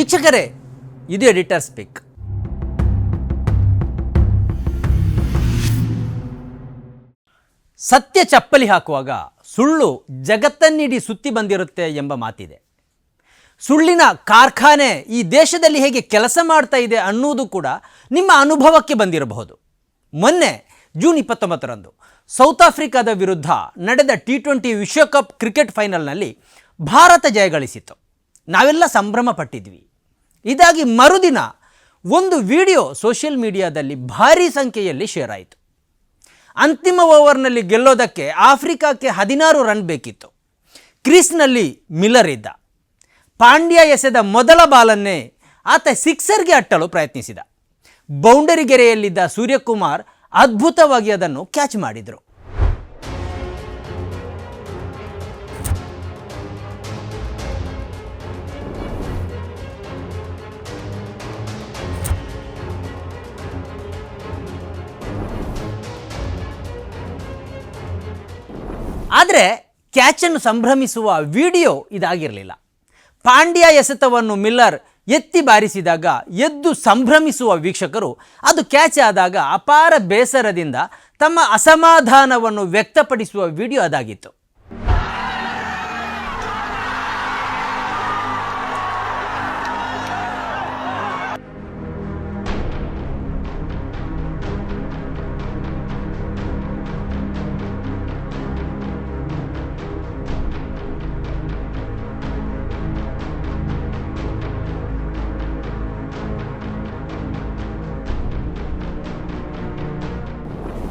ವೀಕ್ಷಕರೇ, ಇದು editor speak. ಸತ್ಯ ಚಪ್ಪಲಿ ಹಾಕುವಾಗ ಸುಳ್ಳು ಜಗತ್ತನ್ನಿಡಿ ಸುತ್ತಿ ಬಂದಿರುತ್ತೆ ಎಂಬ ಮಾತಿದೆ. ಸುಳ್ಳಿನ ಕಾರ್ಖಾನೆ ಈ ದೇಶದಲ್ಲಿ ಹೇಗೆ ಕೆಲಸ ಮಾಡ್ತಾ ಇದೆ ಅನ್ನುವುದು ಕೂಡ ನಿಮ್ಮ ಅನುಭವಕ್ಕೆ ಬಂದಿರಬಹುದು. ಮೊನ್ನೆ ಜೂನ್ ಇಪ್ಪತ್ತೊಂಬತ್ತರಂದು ಸೌತ್ ಆಫ್ರಿಕಾದ ವಿರುದ್ಧ ನಡೆದ ಟಿ ಟ್ವೆಂಟಿ ವಿಶ್ವಕಪ್ ಕ್ರಿಕೆಟ್ ಫೈನಲ್ನಲ್ಲಿ ಭಾರತ ಜಯಗಳಿಸಿತು ನಾವೆಲ್ಲ ಸಂಭ್ರಮ ಪಟ್ಟಿದ್ವಿ ಇದಾಗಿ ಮರುದಿನ ಒಂದು ವಿಡಿಯೋ ಸೋಷಿಯಲ್ ಮೀಡಿಯಾದಲ್ಲಿ ಭಾರೀ ಸಂಖ್ಯೆಯಲ್ಲಿ ಶೇರ್ ಆಯಿತು. ಅಂತಿಮ ಓವರ್ನಲ್ಲಿ ಗೆಲ್ಲೋದಕ್ಕೆ ಆಫ್ರಿಕಾಕ್ಕೆ ಹದಿನಾರು ರನ್ ಬೇಕಿತ್ತು. ಕ್ರೀಸ್ನಲ್ಲಿ ಮಿಲ್ಲರ್ ಇದ್ದ. ಪಾಂಡ್ಯ ಎಸೆದ ಮೊದಲ ಬಾಲನ್ನೇ ಆತ ಸಿಕ್ಸರ್ಗೆ ಅಟ್ಟಲು ಪ್ರಯತ್ನಿಸಿದ. ಬೌಂಡರಿ ಗೆರೆಯಲ್ಲಿದ್ದ ಸೂರ್ಯಕುಮಾರ್ ಅದ್ಭುತವಾಗಿ ಅದನ್ನು ಕ್ಯಾಚ್ ಮಾಡಿದರು. ಆದರೆ ಕ್ಯಾಚನ್ನು ಸಂಭ್ರಮಿಸುವ ವಿಡಿಯೋ ಇದಾಗಿರಲಿಲ್ಲ. ಪಾಂಡ್ಯ ಎಸೆತವನ್ನು ಮಿಲ್ಲರ್ ಎತ್ತಿ ಬಾರಿಸಿದಾಗ ಎದ್ದು ಸಂಭ್ರಮಿಸುವ ವೀಕ್ಷಕರು ಅದು ಕ್ಯಾಚ್ ಆದಾಗ ಅಪಾರ ಬೇಸರದಿಂದ ತಮ್ಮ ಅಸಮಾಧಾನವನ್ನು ವ್ಯಕ್ತಪಡಿಸುವ ವಿಡಿಯೋ ಅದಾಗಿತ್ತು.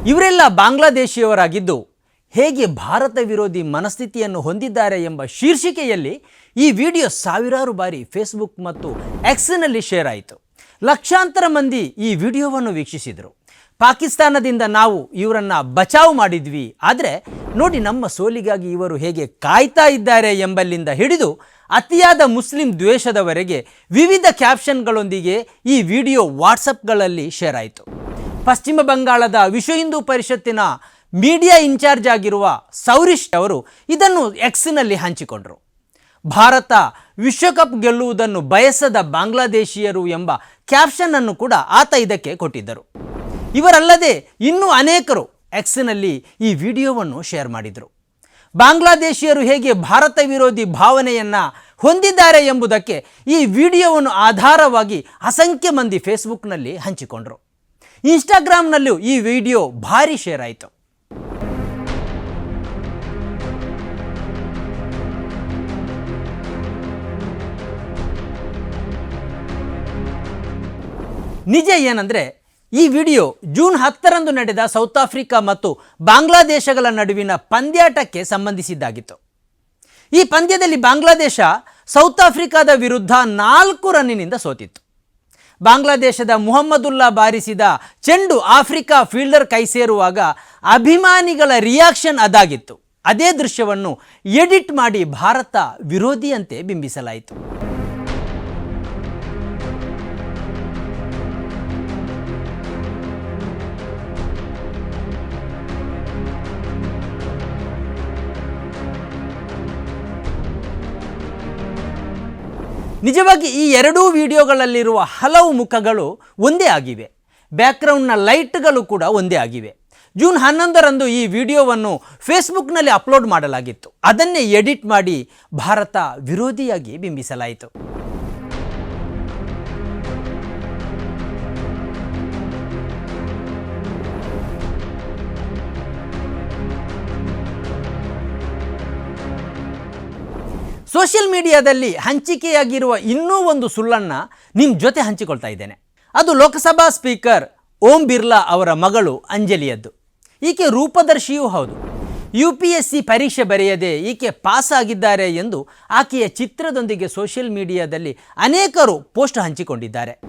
ಇವರೆಲ್ಲ ಬಾಂಗ್ಲಾದೇಶಿಯವರಾಗಿದ್ದು ಹೇಗೆ ಭಾರತ ವಿರೋಧಿ ಮನಸ್ಥಿತಿಯನ್ನು ಹೊಂದಿದ್ದಾರೆ ಎಂಬ ಶೀರ್ಷಿಕೆಯಲ್ಲಿ ಈ ವಿಡಿಯೋ ಸಾವಿರಾರು ಬಾರಿ ಫೇಸ್ಬುಕ್ ಮತ್ತು ಎಕ್ಸ್ನಲ್ಲಿ ಶೇರ್ ಆಯಿತು. ಲಕ್ಷಾಂತರ ಮಂದಿ ಈ ವಿಡಿಯೋವನ್ನು ವೀಕ್ಷಿಸಿದರು. ಪಾಕಿಸ್ತಾನದಿಂದ ನಾವು ಇವರನ್ನು ಬಚಾವ್ ಮಾಡಿದ್ವಿ. ಆದರೆ ನೋಡಿ ನಮ್ಮ ಸೋಲಿಗಾಗಿ ಇವರು ಹೇಗೆ ಕಾಯ್ತಾ ಇದ್ದಾರೆ ಎಂಬಲ್ಲಿಂದ ಹಿಡಿದು ಅತಿಯಾದ ಮುಸ್ಲಿಂ ದ್ವೇಷದವರೆಗೆ ವಿವಿಧ ಕ್ಯಾಪ್ಷನ್ಗಳೊಂದಿಗೆ ಈ ವಿಡಿಯೋ ವಾಟ್ಸಪ್ಗಳಲ್ಲಿ ಶೇರ್ ಆಯಿತು. ಪಶ್ಚಿಮ ಬಂಗಾಳದ ವಿಶ್ವ ಹಿಂದೂ ಪರಿಷತ್ತಿನ ಮೀಡಿಯಾ ಇನ್ಚಾರ್ಜ್ ಆಗಿರುವ ಸೌರಿಶ್ ಅವರು ಇದನ್ನು ಎಕ್ಸ್ನಲ್ಲಿ ಹಂಚಿಕೊಂಡರು. ಭಾರತ ವಿಶ್ವಕಪ್ ಗೆಲ್ಲುವುದನ್ನು ಬಯಸದ ಬಾಂಗ್ಲಾದೇಶಿಯರು ಎಂಬ ಕ್ಯಾಪ್ಷನ್ ಅನ್ನು ಕೂಡ ಆತ ಇದಕ್ಕೆ ಕೊಟ್ಟಿದ್ದರು. ಇವರಲ್ಲದೆ ಇನ್ನೂ ಅನೇಕರು ಎಕ್ಸ್ನಲ್ಲಿ ಈ ವಿಡಿಯೋವನ್ನು ಶೇರ್ ಮಾಡಿದರು. ಬಾಂಗ್ಲಾದೇಶಿಯರು ಹೇಗೆ ಭಾರತ ವಿರೋಧಿ ಭಾವನೆಯನ್ನು ಹೊಂದಿದ್ದಾರೆ ಎಂಬುದಕ್ಕೆ ಈ ವಿಡಿಯೋವನ್ನು ಆಧಾರವಾಗಿ ಅಸಂಖ್ಯ ಮಂದಿ ಫೇಸ್ಬುಕ್ನಲ್ಲಿ ಹಂಚಿಕೊಂಡರು. ಇನ್ಸ್ಟಾಗ್ರಾಮ್ನಲ್ಲೂ ಈ ವಿಡಿಯೋ ಭಾರಿ ಶೇರ್ ಆಯಿತು. ನಿಜ ಏನಂದರೆ, ಈ ವಿಡಿಯೋ ಜೂನ್ ಹತ್ತರಂದು ನಡೆದ ಸೌತ್ ಆಫ್ರಿಕಾ ಮತ್ತು ಬಾಂಗ್ಲಾದೇಶಗಳ ನಡುವಿನ ಪಂದ್ಯಾಟಕ್ಕೆ ಸಂಬಂಧಿಸಿದ್ದಾಗಿತ್ತು. ಈ ಪಂದ್ಯದಲ್ಲಿ ಬಾಂಗ್ಲಾದೇಶ ಸೌತ್ ಆಫ್ರಿಕಾದ ವಿರುದ್ಧ ನಾಲ್ಕು ರನ್ನಿನಿಂದ ಸೋತಿತ್ತು. ಬಾಂಗ್ಲಾದೇಶದ ಮುಹಮ್ಮದುಲ್ಲಾ ಬಾರಿಸಿದ ಚೆಂಡು ಆಫ್ರಿಕಾ ಫೀಲ್ಡರ್ ಕೈ ಸೇರುವಾಗ ಅಭಿಮಾನಿಗಳ ರಿಯಾಕ್ಷನ್ ಅದಾಗಿತ್ತು. ಅದೇ ದೃಶ್ಯವನ್ನು ಎಡಿಟ್ ಮಾಡಿ ಭಾರತ ವಿರೋಧಿಯಂತೆ ಬಿಂಬಿಸಲಾಯಿತು. ನಿಜವಾಗಿ ಈ ಎರಡೂ ವಿಡಿಯೋಗಳಲ್ಲಿರುವ ಹಲವು ಮುಖಗಳು ಒಂದೇ ಆಗಿವೆ. ಬ್ಯಾಕ್ಗ್ರೌಂಡ್ನ ಲೈಟ್ಗಳು ಕೂಡ ಒಂದೇ ಆಗಿವೆ. ಜೂನ್ ಹನ್ನೊಂದರಂದು ಈ ವಿಡಿಯೋವನ್ನು ಫೇಸ್ಬುಕ್ನಲ್ಲಿ ಅಪ್ಲೋಡ್ ಮಾಡಲಾಗಿತ್ತು. ಅದನ್ನೇ ಎಡಿಟ್ ಮಾಡಿ ಭಾರತ ವಿರೋಧಿಯಾಗಿ ಬಿಂಬಿಸಲಾಯಿತು. ಸೋಷಿಯಲ್ ಮೀಡಿಯಾದಲ್ಲಿ ಹಂಚಿಕೆಯಾಗಿರುವ ಇನ್ನೂ ಒಂದು ಸುಳ್ಳನ್ನು ನಿಮ್ಮ ಜೊತೆ ಹಂಚಿಕೊಳ್ತಾ ಇದ್ದೇನೆ. ಅದು ಲೋಕಸಭಾ ಸ್ಪೀಕರ್ ಓಂ ಬಿರ್ಲಾ ಅವರ ಮಗಳು ಅಂಜಲಿಯದ್ದು. ಈಕೆ ರೂಪದರ್ಶಿಯೂ ಹೌದು. ಯು ಪಿ ಎಸ್ ಸಿ ಪರೀಕ್ಷೆ ಬರೆಯದೆ ಈಕೆ ಪಾಸ್ ಆಗಿದ್ದಾರೆ ಎಂದು ಆಕೆಯ ಚಿತ್ರದೊಂದಿಗೆ ಸೋಷಿಯಲ್ ಮೀಡಿಯಾದಲ್ಲಿ ಅನೇಕರು ಪೋಸ್ಟ್ ಹಂಚಿಕೊಂಡಿದ್ದಾರೆ.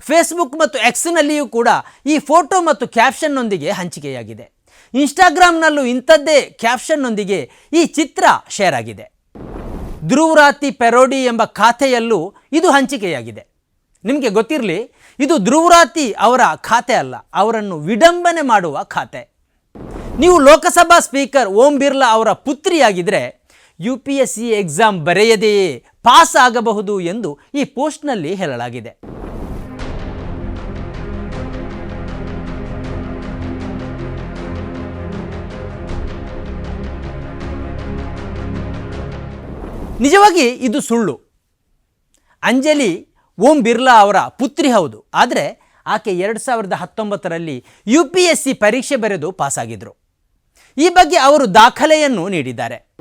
ಫೇಸ್ಬುಕ್ ಮತ್ತು ಎಕ್ಸ್ನಲ್ಲಿಯೂ ಕೂಡ ಈ ಫೋಟೋ ಮತ್ತು ಕ್ಯಾಪ್ಷನ್ನೊಂದಿಗೆ ಹಂಚಿಕೆಯಾಗಿದೆ. ಇನ್ಸ್ಟಾಗ್ರಾಮ್ನಲ್ಲೂ ಇಂಥದ್ದೇ ಕ್ಯಾಪ್ಷನ್ನೊಂದಿಗೆ ಈ ಚಿತ್ರ ಶೇರ್ ಆಗಿದೆ. ಧ್ರುವರಾತಿ ಪೆರೋಡಿ ಎಂಬ ಖಾತೆಯಲ್ಲೂ ಇದು ಹಂಚಿಕೆಯಾಗಿದೆ. ನಿಮಗೆ ಗೊತ್ತಿರಲಿ, ಇದು ಧ್ರುವರಾತಿ ಅವರ ಖಾತೆ ಅಲ್ಲ, ಅವರನ್ನು ವಿಡಂಬನೆ ಮಾಡುವ ಖಾತೆ. ನೀವು ಲೋಕಸಭಾ ಸ್ಪೀಕರ್ ಓಂ ಬಿರ್ಲಾ ಅವರ ಪುತ್ರಿಯಾಗಿದ್ದರೆ U P S C exam ಬರೆಯದೆಯೇ pass ಆಗಬಹುದು ಎಂದು ಈ ಪೋಸ್ಟ್ನಲ್ಲಿ ಹೇಳಲಾಗಿದೆ. ನಿಜವಾಗಿ ಇದು ಸುಳ್ಳು. ಅಂಜಲಿ ಓಂ ಬಿರ್ಲಾ ಅವರ ಪುತ್ರಿ ಹೌದು. ಆದರೆ ಆಕೆ ಎರಡು ಸಾವಿರದ ಹತ್ತೊಂಬತ್ತರಲ್ಲಿ ಯು ಪಿ ಎಸ್ ಸಿ ಪರೀಕ್ಷೆ ಬರೆದು ಪಾಸಾಗಿದ್ದರು ಈ ಬಗ್ಗೆ ಅವರು ದಾಖಲೆಯನ್ನು ನೀಡಿದ್ದಾರೆ.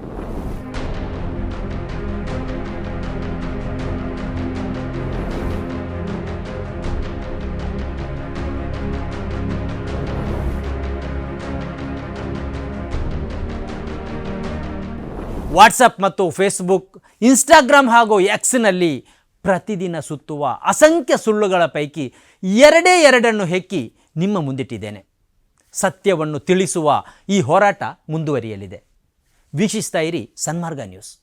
ವಾಟ್ಸಪ್ ಮತ್ತು ಫೇಸ್ಬುಕ್, ಇನ್ಸ್ಟಾಗ್ರಾಮ್ ಹಾಗೂ ಎಕ್ಸ್ನಲ್ಲಿ ಪ್ರತಿದಿನ ಸುತ್ತುವ ಅಸಂಖ್ಯ ಸುಳ್ಳುಗಳ ಪೈಕಿ ಎರಡೇ ಎರಡನ್ನು ಹೆಕ್ಕಿ ನಿಮ್ಮ ಮುಂದಿಟ್ಟಿದ್ದೇನೆ. ಸತ್ಯವನ್ನು ತಿಳಿಸುವ ಈ ಹೋರಾಟ ಮುಂದುವರಿಯಲಿದೆ. ವೀಕ್ಷಿಸ್ತಾ ಇರಿ Sanmarga news.